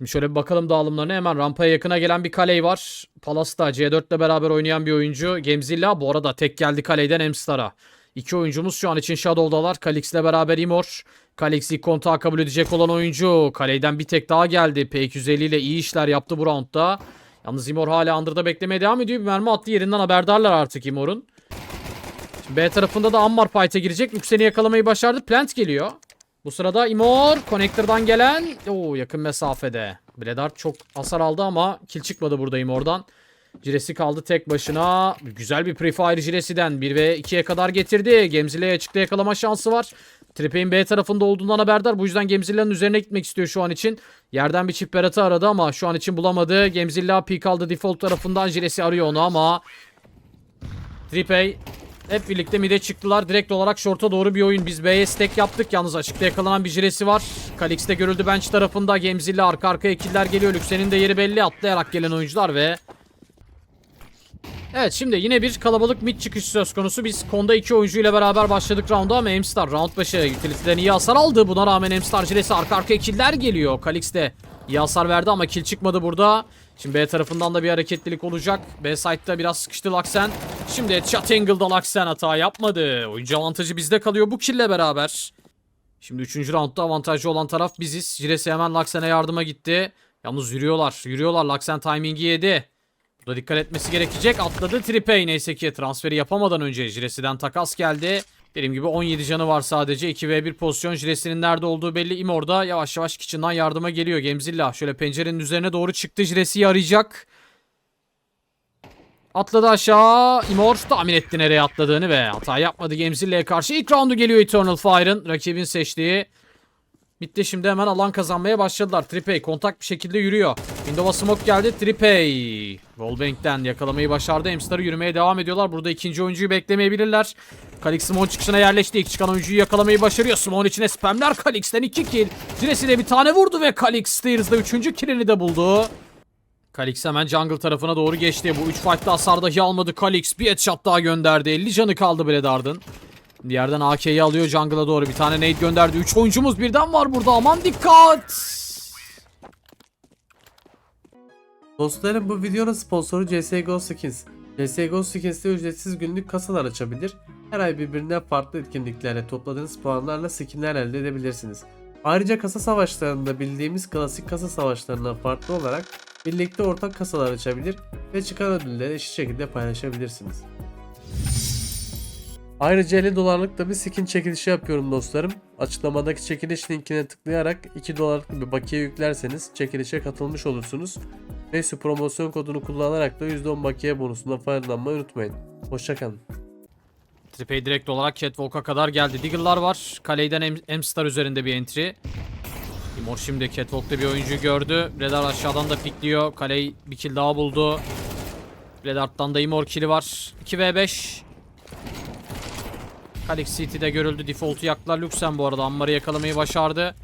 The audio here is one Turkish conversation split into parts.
Şimdi şöyle bir bakalım dağılımlarına. Hemen rampaya yakına gelen bir Kaley var. Palas'ta C4 ile beraber oynayan bir oyuncu. Gemzilla bu arada tek geldi Kaley'den Emstar'a. İki oyuncumuz şu an için Shadow'dalar. Kalix ile beraber Imor. Kalix ilk kontağı kabul edecek olan oyuncu. Kaley'den bir tek daha geldi. P250 ile iyi işler yaptı bu roundda. Yalnız Imor hala Under'da beklemeye devam ediyor. Bir mermi attı yerinden haberdarlar artık Imor'un. B tarafında da Ammar Fight'e girecek. Yüksel'i yakalamayı başardı. Plant geliyor. Bu sırada Imor Connector'dan gelen o yakın mesafede. Bledart çok hasar aldı ama kill çıkmadı burada Imor'dan. Ciresi kaldı tek başına. Güzel bir prefire Ciresi'den 1 ve 2'ye kadar getirdi. Gemzile'ye açıkta yakalama şansı var. Tripey'in B tarafında olduğundan haberdar. Bu yüzden Gemzilla'nın üzerine gitmek istiyor şu an için. Yerden bir çift beratı aradı ama şu an için bulamadı. Gemzilla peek aldı default tarafından. Ciresi arıyor onu ama Tripey hep birlikte mid'e çıktılar. Direkt olarak short'a doğru bir oyun. Biz B'ye stack yaptık. Yalnız açıkta yakalanan bir jiresi var. Kalix'te görüldü bench tarafında. Gemzilla arka arkaya killer geliyor. Lüksen'in de yeri belli. Atlayarak gelen oyuncular ve... Evet şimdi yine bir kalabalık mid çıkışı söz konusu. Biz Konda iki oyuncuyla beraber başladık round'a ama Emstar round başı utility'den iyi hasar aldı. Buna rağmen Emstar jiresi arka arkaya killer geliyor. Kalix de iyi hasar verdi ama kill çıkmadı burada. Şimdi B tarafından da bir hareketlilik olacak. B site'da biraz sıkıştı Laksen. Şimdi headshot angle'da Laksen hata yapmadı. Oyuncu avantajı bizde kalıyor bu kill'le beraber. Şimdi 3. roundda avantajlı olan taraf biziz. Jiresi hemen Laksen'e yardıma gitti. Yalnız yürüyorlar. Yürüyorlar. Laksen timingi yedi. Burada dikkat etmesi gerekecek. Atladı Tripey neyse ki transferi yapamadan önce Jiresi'den takas geldi. Dediğim gibi 17 canı var sadece. 2v1 pozisyon. Jiresi'nin nerede olduğu belli. Imor'da yavaş yavaş kitchen'dan yardıma geliyor. Gemzilla şöyle pencerenin üzerine doğru çıktı. Jiresi'yi arayacak. Atladı aşağı. Imor tahmin etti nereye atladığını ve hata yapmadı Gemzilla'ya karşı. İlk roundu geliyor Eternal Fire'ın. Rakibin seçtiği. Bitti şimdi hemen alan kazanmaya başladılar. Tripey kontak bir şekilde yürüyor. Windows'a smoke geldi. Tripey. Wallbank'ten yakalamayı başardı. Emstar'ı yürümeye devam ediyorlar. Burada ikinci oyuncuyu beklemeyebilirler. Kalix Simon çıkışına yerleşti. İlk çıkan oyuncuyu yakalamayı başarıyor. Simon içine spamler Kalix'ten 2 kill. Ciresi de bir tane vurdu ve Kalix Steers'da 3. killini de buldu. Kalix hemen jungle tarafına doğru geçti. Bu 3 fight'ta hasar dahi almadı Kalix. Bir headshot daha gönderdi. 50 canı kaldı Bledard'ın. Yerden AK'yi alıyor jungle'a doğru. Bir tane nade gönderdi. 3 oyuncumuz birden var burada. Aman dikkat. Dostlarım bu videonun sponsoru CSGO Skins. CSGO Skins'te ücretsiz günlük kasalar açabilir. Her ay birbirinden farklı etkinliklerle topladığınız puanlarla skinler elde edebilirsiniz. Ayrıca kasa savaşlarında bildiğimiz klasik kasa savaşlarından farklı olarak birlikte ortak kasalar açabilir ve çıkan ödülleri eşit şekilde paylaşabilirsiniz. Ayrıca 50 dolarlık da bir skin çekilişi yapıyorum dostlarım. Açıklamadaki çekiliş linkine tıklayarak 2 dolarlık bir bakiye yüklerseniz çekilişe katılmış olursunuz. Ve şu promosyon kodunu kullanarak da %10 bakiye bonusundan faydalanmayı unutmayın. Hoşçakalın. Tripey direkt olarak Catwalk'a kadar geldi. Diggle'lar var. Kaley'den M-Star üzerinde bir entry. Timor şimdi Catwalk'ta bir oyuncuyu gördü. Redar aşağıdan da pikliyor. Kaley bir kill daha buldu. Redart'tan da Imor kill'i var. 2v5. Kalix City'de görüldü. Default'u yaktılar. Luxen bu arada Ammar'ı yakalamayı başardı.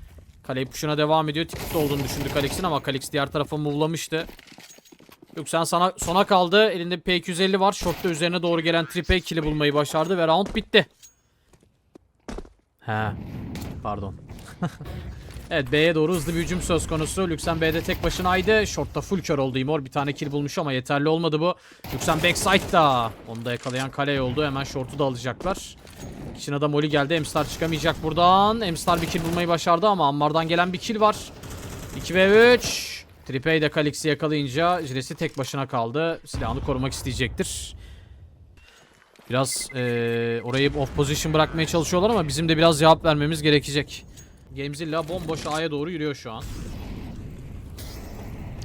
Kaley puşuna devam ediyor. Ticket'te olduğunu düşündü Kalix'in ama Kalix diğer tarafa move'lamıştı. Luxen sana sona kaldı. Elinde bir P250 var. Short'ta üzerine doğru gelen Tripey kill'i bulmayı başardı ve round bitti. He. Pardon. evet B'ye doğru hızlı bir hücum söz konusu. Luxen B'de tek başınaydı. Short'ta full kör oldu Imor. Bir tane kill bulmuş ama yeterli olmadı bu. Luxen backside'da. Onu da yakalayan Kaley oldu. Hemen short'u da alacaklar. İçine de Molly geldi. Emstar çıkamayacak buradan. Emstar bir kill bulmayı başardı ama Ammar'dan gelen bir kill var. 2 ve 3. Tripey de Kalix'i yakalayınca Jiresi tek başına kaldı. Silahını korumak isteyecektir. Biraz eee, orayı off position bırakmaya çalışıyorlar ama bizim de biraz cevap vermemiz gerekecek. Gamezilla bomboş A'ya doğru yürüyor şu an.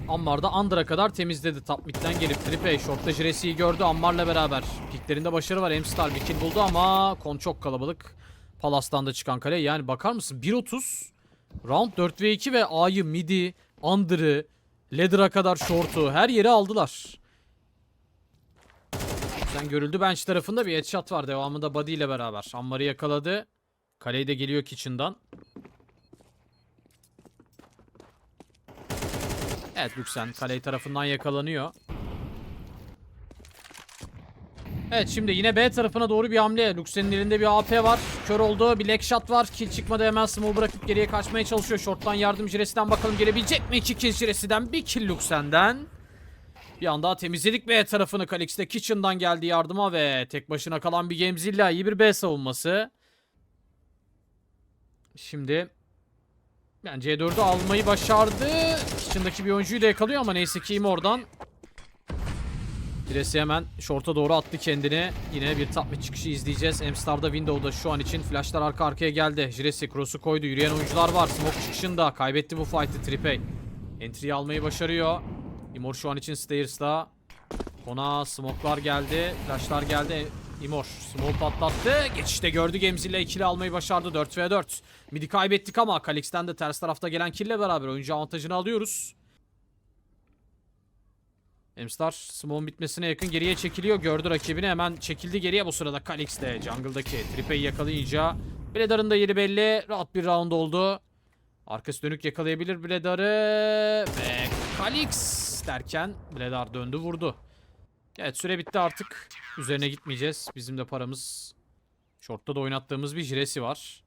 Ammar da Under'a kadar temizledi top mid'den gelip Tripey short'ta Jiresi'yi gördü Ammar'la beraber. Piklerinde başarı var. Emstar bir kill buldu ama kon çok kalabalık. Palas'tan da çıkan kale. Yani bakar mısın 1.30 Round 4 ve 2 ve A'yı midi, Under'ı, Ladder'a kadar short'u her yeri aldılar. Sen görüldü bench tarafında bir headshot var. Devamında body ile beraber. Ammar'ı yakaladı. Kaleyi de geliyor kitchen'dan. Evet Luxen kaleyi tarafından yakalanıyor. Evet şimdi yine B tarafına doğru bir hamle. Luxen'in elinde bir AP var. Kör oldu. Bir leg shot var. Kill çıkmadı hemen small bırakıp geriye kaçmaya çalışıyor. Short'tan yardım Jiresi'den bakalım gelebilecek mi? 2 kill Jiresi'den. Bir kill Luxen'den. Bir anda temizledik B tarafını. Kalix'te Kitchen'dan geldi yardıma ve tek başına kalan bir Gemzilla. iyi bir B savunması. Şimdi yani C4'ü almayı başardı. Kitchen'daki bir oyuncuyu da yakalıyor ama neyse ki oradan Diresi hemen short'a doğru attı kendini. Yine bir top çıkışı izleyeceğiz. Emstar'da Window'da şu an için flashlar arka arkaya geldi. Jiresi cross'u koydu. Yürüyen oyuncular var. Smoke çıkışında. Kaybetti bu fight'ı Tripey. Entry'yi almayı başarıyor. Imor şu an için Stairs'da. Ona smoke'lar geldi. Flashlar geldi. Imor smoke patlattı. Geçişte gördü Gemzilla ikili almayı başardı. 4 v 4. Midi kaybettik ama Kalix'ten de ters tarafta gelen kill'le beraber oyuncu avantajını alıyoruz. Emstar smoke'un bitmesine yakın geriye çekiliyor. Gördü rakibini hemen çekildi geriye bu sırada Kalix de jungle'daki Tripe'yi yakalayınca Bledar'ın da yeri belli. Rahat bir round oldu. Arkası dönük yakalayabilir Bledar'ı ve Kalix derken Bledar döndü vurdu. Evet süre bitti artık. Üzerine gitmeyeceğiz. Bizim de paramız Short'ta da oynattığımız bir jiresi var.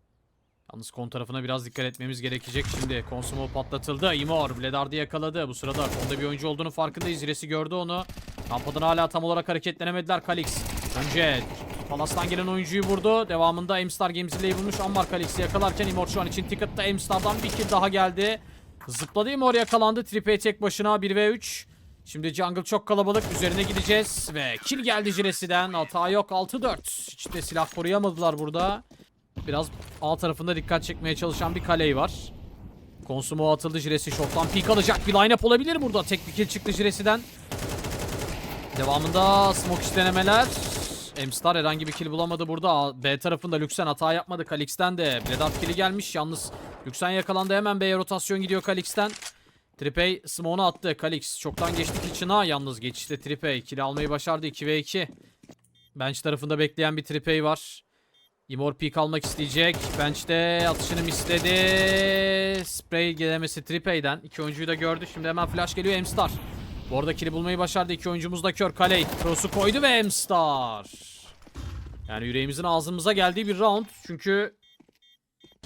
Yalnız kon tarafına biraz dikkat etmemiz gerekecek. Şimdi konsumo patlatıldı. Imor Bledard'ı yakaladı. Bu sırada konda bir oyuncu olduğunu farkındayız. Jiresi gördü onu. Rampadan hala tam olarak hareketlenemediler Kalix. Önce Palas'tan gelen oyuncuyu vurdu. Devamında Aimstar Games'leyi bulmuş. Ammar Kalix'i yakalarken Imor şu an için ticket'ta Aimstar'dan bir kill daha geldi. Zıpladı Imor yakalandı. Tripe tek başına 1v3. Şimdi jungle çok kalabalık. Üzerine gideceğiz. Ve kill geldi Jiresi'den. Hata yok 6-4. Hiç de silah koruyamadılar burada. Biraz A tarafında dikkat çekmeye çalışan bir kaley var. Konsumo atıldı Jiresi shot'tan peek alacak bir line-up olabilir burada. Tek bir kill çıktı Jiresi'den. Devamında smoke iş denemeler. Emstar herhangi bir kill bulamadı burada. B tarafında Luxen hata yapmadı. Kalix'ten de Bledard kill'i gelmiş. Yalnız Luxen yakalandı. Hemen B'ye rotasyon gidiyor Kalix'ten. Tripey smoke'unu attı. Kalix çoktan geçti Kitchen'a. Yalnız geçişte Tripey kill almayı başardı. 2 v 2. Bench tarafında bekleyen bir Tripey var. Imor peek almak isteyecek. Bench'te atışını misledi. Spray gelemesi Tripey'den. İki oyuncuyu da gördü. Şimdi hemen flash geliyor Emstar. Bu arada kill'i bulmayı başardı. İki oyuncumuz da kör. Kaley cross'u koydu ve Emstar. Yani yüreğimizin ağzımıza geldiği bir round. Çünkü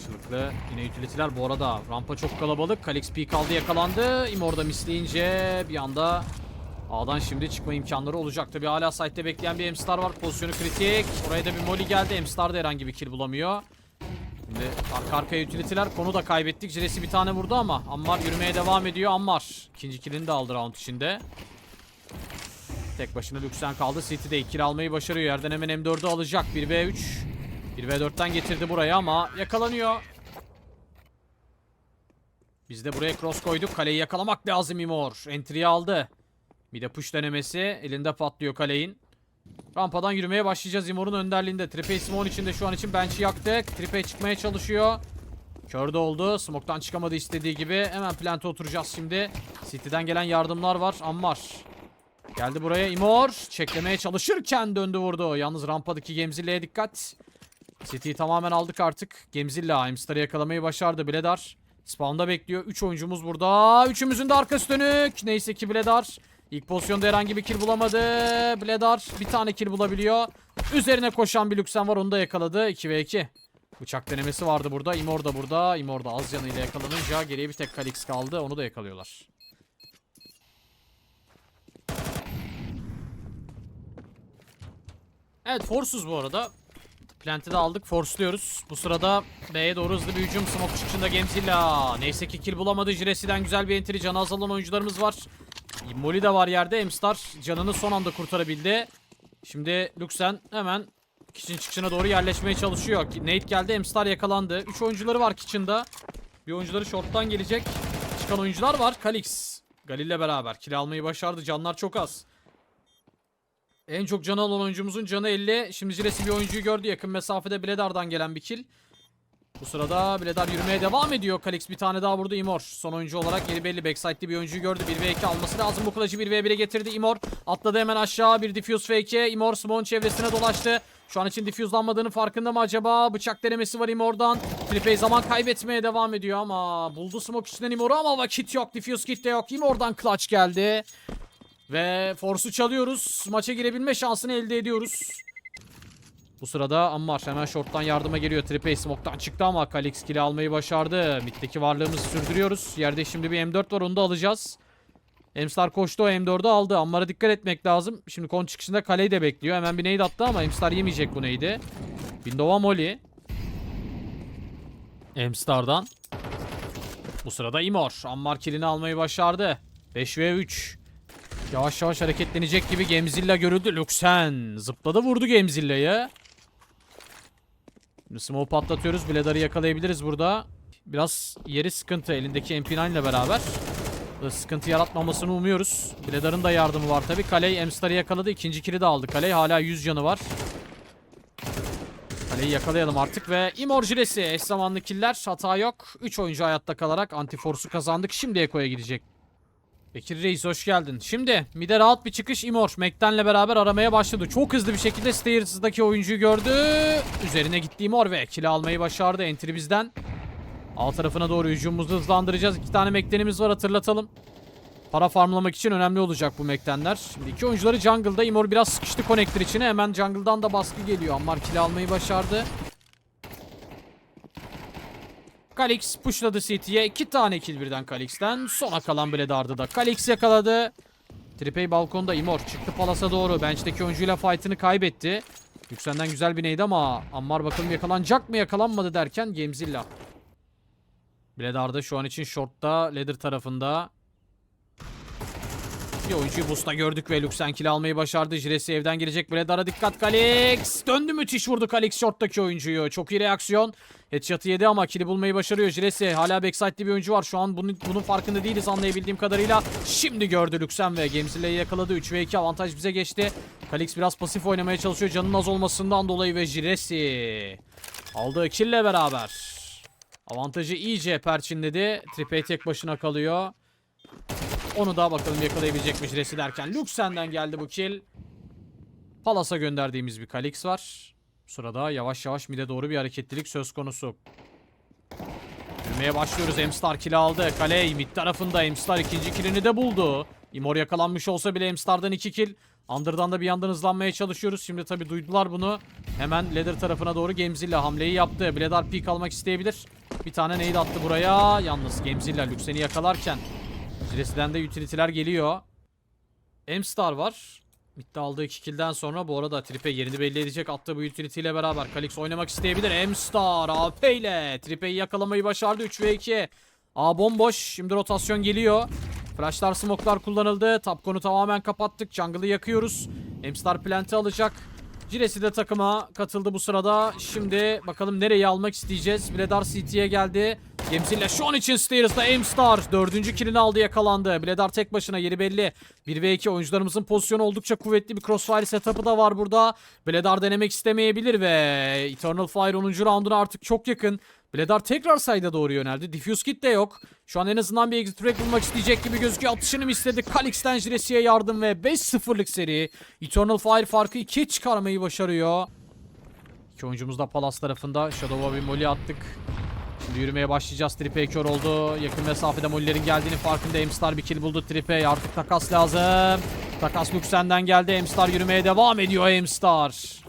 Çılıklı yine utility'ler bu arada rampa çok kalabalık. Kalix peek aldı yakalandı. Imor'da misleyince bir anda A'dan şimdi çıkma imkanları olacak. Tabi hala site'de bekleyen bir Emstar var. Pozisyonu kritik. Oraya da bir molly geldi. Emstar da herhangi bir kill bulamıyor. Şimdi arka arkaya utility'ler. Konu da kaybettik. Jiresi bir tane vurdu ama Ammar yürümeye devam ediyor. Ammar ikinci killini de aldı round içinde. Tek başına Luxen kaldı. City'de 2 kill almayı başarıyor. Yerden hemen M4'ü alacak. 1v3. 1v4'ten getirdi buraya ama yakalanıyor. Biz de buraya cross koyduk. Kaleyi yakalamak lazım Imor. Entry'yi aldı. Bir de push denemesi. Elinde patlıyor kaleyin. Rampadan yürümeye başlayacağız Imor'un önderliğinde. Tripey Smoke'un içinde şu an için bench'i yaktık. Tripey çıkmaya çalışıyor. Kör de oldu. Smoke'tan çıkamadı istediği gibi. Hemen plante oturacağız şimdi. City'den gelen yardımlar var. Ammar. Geldi buraya Imor. Çeklemeye çalışırken döndü vurdu. Yalnız rampadaki Gemzilla'ya dikkat. City'yi tamamen aldık artık. Gemzilla Hamster'ı yakalamayı başardı. Bledar spawn'da bekliyor. 3 oyuncumuz burada. Üçümüzün de arkası dönük. Neyse ki Bledar ilk pozisyonda herhangi bir kill bulamadı. Bledar bir tane kill bulabiliyor. Üzerine koşan bir Luxen var onu da yakaladı. 2 v 2. Bıçak denemesi vardı burada. Imor da burada. Imor da az yanıyla yakalanınca geriye bir tek Kalix kaldı. Onu da yakalıyorlar. Evet Forsuz bu arada. Plant'i de aldık. Force'luyoruz. Bu sırada B'ye doğru hızlı bir hücum. Smoke çıkışında Gemzilla. Neyse ki kill bulamadı. Jiresi'den güzel bir entry. Canı azalan oyuncularımız var. Molly de var yerde. Emstar canını son anda kurtarabildi. Şimdi Luxen hemen Kitchen çıkışına doğru yerleşmeye çalışıyor. Nate geldi. Emstar yakalandı. 3 oyuncuları var Kitchen'da. Bir oyuncuları short'tan gelecek. Çıkan oyuncular var. Kalix. Galil'le beraber. Kill almayı başardı. Canlar çok az. En çok canı alan oyuncumuzun canı 50. Şimdi Jiresi bir oyuncuyu gördü. Yakın mesafede Bledar'dan gelen bir kill. Bu sırada Bledar yürümeye devam ediyor. Kalix bir tane daha vurdu Imor. Son oyuncu olarak yeri belli. Backside'li bir oyuncuyu gördü. 1v2 alması lazım. Bu kılıcı 1v1'e getirdi Imor. Atladı hemen aşağı. Bir diffuse fake. Imor Smon çevresine dolaştı. Şu an için diffuse'lanmadığını farkında mı acaba? Bıçak denemesi var Imor'dan. Flipey zaman kaybetmeye devam ediyor ama buldu smoke içinden Imor'u ama vakit yok. Diffuse kit de yok. Imor'dan clutch geldi. Ve Force'u çalıyoruz. Maça girebilme şansını elde ediyoruz. Bu sırada Ammar hemen short'tan yardıma geliyor. Tripe smoke'tan çıktı ama Kalix kill'i almayı başardı. Mid'deki varlığımızı sürdürüyoruz. Yerde şimdi bir M4 var onu da alacağız. Emstar koştu o M4'ü aldı. Ammar'a dikkat etmek lazım. Şimdi kon çıkışında kaleyi de bekliyor. Hemen bir nade attı ama Emstar yemeyecek bu nade'i. Window'a Molly. Emstar'dan. Bu sırada Imor. Ammar killini almayı başardı. 5 v 3. Yavaş yavaş hareketlenecek gibi Gemzilla görüldü. Luxen zıpladı vurdu Gemzilla'yı. Şimdi smoke patlatıyoruz. Bladar'ı yakalayabiliriz burada. Biraz yeri sıkıntı elindeki MP9 ile beraber. Sıkıntı yaratmamasını umuyoruz. Bladar'ın da yardımı var tabi. Kaley Emstar'ı yakaladı. İkinci kili de aldı. Kaley hala 100 canı var. Kaleyi yakalayalım artık ve Immorjilesi eş zamanlı killer hata yok. 3 oyuncu hayatta kalarak Antiforce'u kazandık. Şimdi Eko'ya gidecek. Bekir Reis hoş geldin. Şimdi mide rahat bir çıkış Imor. Mac'tenle beraber aramaya başladı. Çok hızlı bir şekilde Stairs'daki oyuncuyu gördü. Üzerine gitti Imor ve kill almayı başardı. Entry bizden. Alt tarafına doğru hücumumuzu hızlandıracağız. İki tane Mac'tenimiz var hatırlatalım. Para farmlamak için önemli olacak bu Mac'tenler. Şimdi iki oyuncuları jungle'da. Imor biraz sıkıştı connector içine. Hemen jungle'dan da baskı geliyor. Ammar kill almayı başardı. Kalix pushladı City'ye. iki tane kill birden Kalix'ten. Sona kalan Bledar'dı da. Kalix yakaladı. Tripey balkonda Imor çıktı Palas'a doğru. Bench'teki oyuncuyla fight'ını kaybetti. Yüksel'den güzel bir neydi ama Ammar bakalım yakalanacak mı yakalanmadı derken Gemzilla. Bledar'da şu an için short'ta ladder tarafında. Bir oyuncuyu boost'ta gördük ve Luxen kill almayı başardı. Jiresi evden gelecek. Bledar'a dikkat Kalix. Döndü müthiş vurdu Kalix short'taki oyuncuyu. Çok iyi reaksiyon. Headshot'ı yedi ama kill'i bulmayı başarıyor. Jiresi hala backside'li bir oyuncu var. Şu an bunun, bunun farkında değiliz anlayabildiğim kadarıyla. Şimdi gördü Luxen ve Gemzilla'yı yakaladı. 3 ve 2 avantaj bize geçti. Kalix biraz pasif oynamaya çalışıyor. Canının az olmasından dolayı ve Jiresi aldığı kill'le beraber. Avantajı iyice perçinledi. Tripey tek başına kalıyor. Onu da bakalım yakalayabilecekmiş Resi derken. Luxen'den geldi bu kill. Palas'a gönderdiğimiz bir Kalix var. Sırada yavaş yavaş mide doğru bir hareketlilik söz konusu. Yürümeye başlıyoruz. Emstar kill aldı. Kaley mid tarafında. Emstar ikinci killini de buldu. Imor yakalanmış olsa bile Emstar'dan iki kill. Under'dan da bir yandan hızlanmaya çalışıyoruz. Şimdi tabi duydular bunu. Hemen ladder tarafına doğru Gemzilla hamleyi yaptı. Bledar peek almak isteyebilir. Bir tane nade attı buraya. Yalnız Gemzilla Luxen'i yakalarken Jiresi'den de utility'ler geliyor. M-Star var. Mid'de aldığı 2 kill'den sonra bu arada Tripe yerini belli edecek attığı bu utility ile beraber Kalix oynamak isteyebilir. M-Star AP ile Tripe'yi yakalamayı başardı 3 ve 2. A bomboş. Şimdi rotasyon geliyor. Flashlar smoke'lar kullanıldı. Top konu tamamen kapattık. Jungle'ı yakıyoruz. M-Star plant'i alacak. Jiresi de takıma katıldı bu sırada. Şimdi bakalım nereyi almak isteyeceğiz. Bledar CT'ye geldi. Gemzilla şu an için Stairs'da Aimstar. Dördüncü killini aldı yakalandı. Bledar tek başına yeri belli. 1v2 oyuncularımızın pozisyonu oldukça kuvvetli bir crossfire setup'ı da var burada. Bledar denemek istemeyebilir ve Eternal Fire 10. rounduna artık çok yakın. Bledar tekrar sayda doğru yöneldi. Diffuse kit de yok. Şu an en azından bir exit track bulmak isteyecek gibi gözüküyor. Atışını mı istedi? Kalix'ten Jiresi'ye yardım ve 5-0'lık seri. Eternal Fire farkı 2'ye çıkarmayı başarıyor. İki oyuncumuz da Palas tarafında. Shadow'a bir molly attık. Şimdi yürümeye başlayacağız. Tripey kör oldu. Yakın mesafede mollerin geldiğini farkında. Emstar bir kill buldu. Tripey artık takas lazım. Takas Luxen'den geldi. Emstar yürümeye devam ediyor Emstar.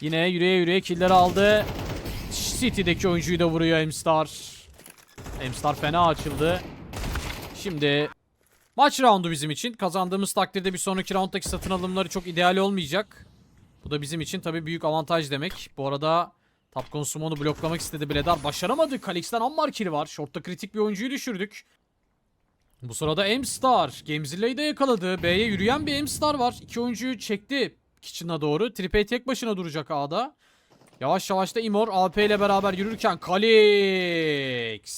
Yine yürüye yürüye killleri aldı. City'deki oyuncuyu da vuruyor Emstar. Emstar fena açıldı. Şimdi maç roundu bizim için. Kazandığımız takdirde bir sonraki rounddaki satın alımları çok ideal olmayacak. Bu da bizim için tabii büyük avantaj demek. Bu arada Top Consumon'u bloklamak istedi Bledar. Başaramadı. Kalix'ten Ammar kill'i var. Short'ta kritik bir oyuncuyu düşürdük. Bu sırada M-Star. Gamezilla'yı da yakaladı. B'ye yürüyen bir M-Star var. İki oyuncuyu çekti Kitchen'a doğru. Tripey tek başına duracak A'da. Yavaş yavaş da Imor AP ile beraber yürürken Kalix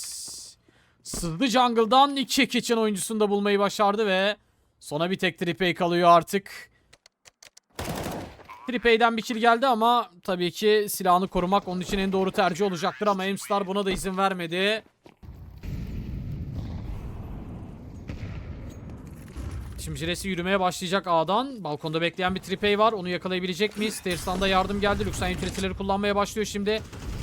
sızdı jungle'dan iki Kitchen oyuncusunu da bulmayı başardı ve sona bir tek Tripey kalıyor artık. Tripey'den bir kill geldi ama tabii ki silahını korumak onun için en doğru tercih olacaktır ama Emstar buna da izin vermedi. Şimdi Jiresi yürümeye başlayacak A'dan. Balkonda bekleyen bir Tripey var. Onu yakalayabilecek miyiz? Stairs'tan da yardım geldi. Luxan utility'leri kullanmaya başlıyor şimdi.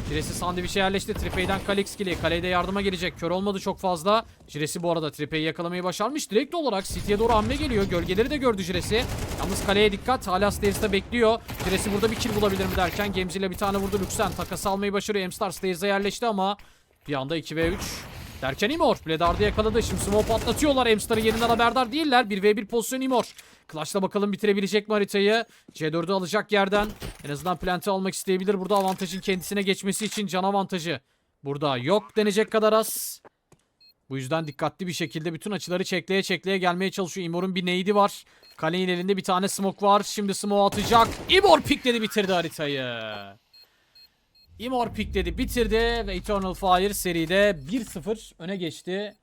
Jiresi sandviçe yerleşti. Tripey'den Kalexkili. Kalede yardıma gelecek. Kör olmadı çok fazla. Jiresi bu arada Tripey'i yakalamayı başarmış. Direkt olarak City'ye doğru hamle geliyor. Gölgeleri de gördü Jiresi. Yalnız kaleye dikkat. Hala Stairs'ta bekliyor. Jiresi burada bir kill bulabilir mi derken Gemzi ile bir tane vurdu Luxen. Takası almayı başarıyor. Emstar Stairs'e yerleşti ama bir anda 2v3. Derken Imor Bledar'da yakaladı. Şimdi smoke patlatıyorlar. Emstar'ın yerinden haberdar değiller. 1v1 pozisyon Imor. Clutch'la bakalım bitirebilecek mi haritayı? C4'ü alacak yerden. En azından plant'i almak isteyebilir. Burada avantajın kendisine geçmesi için can avantajı. Burada yok denecek kadar az. Bu yüzden dikkatli bir şekilde bütün açıları çekleye çekleye gelmeye çalışıyor. Imor'un bir nade'i var. Kalenin elinde bir tane smoke var. Şimdi smoke atacak. Imor pikledi bitirdi haritayı. Imor pikledi bitirdi ve Eternal Fire seride 1-0 öne geçti.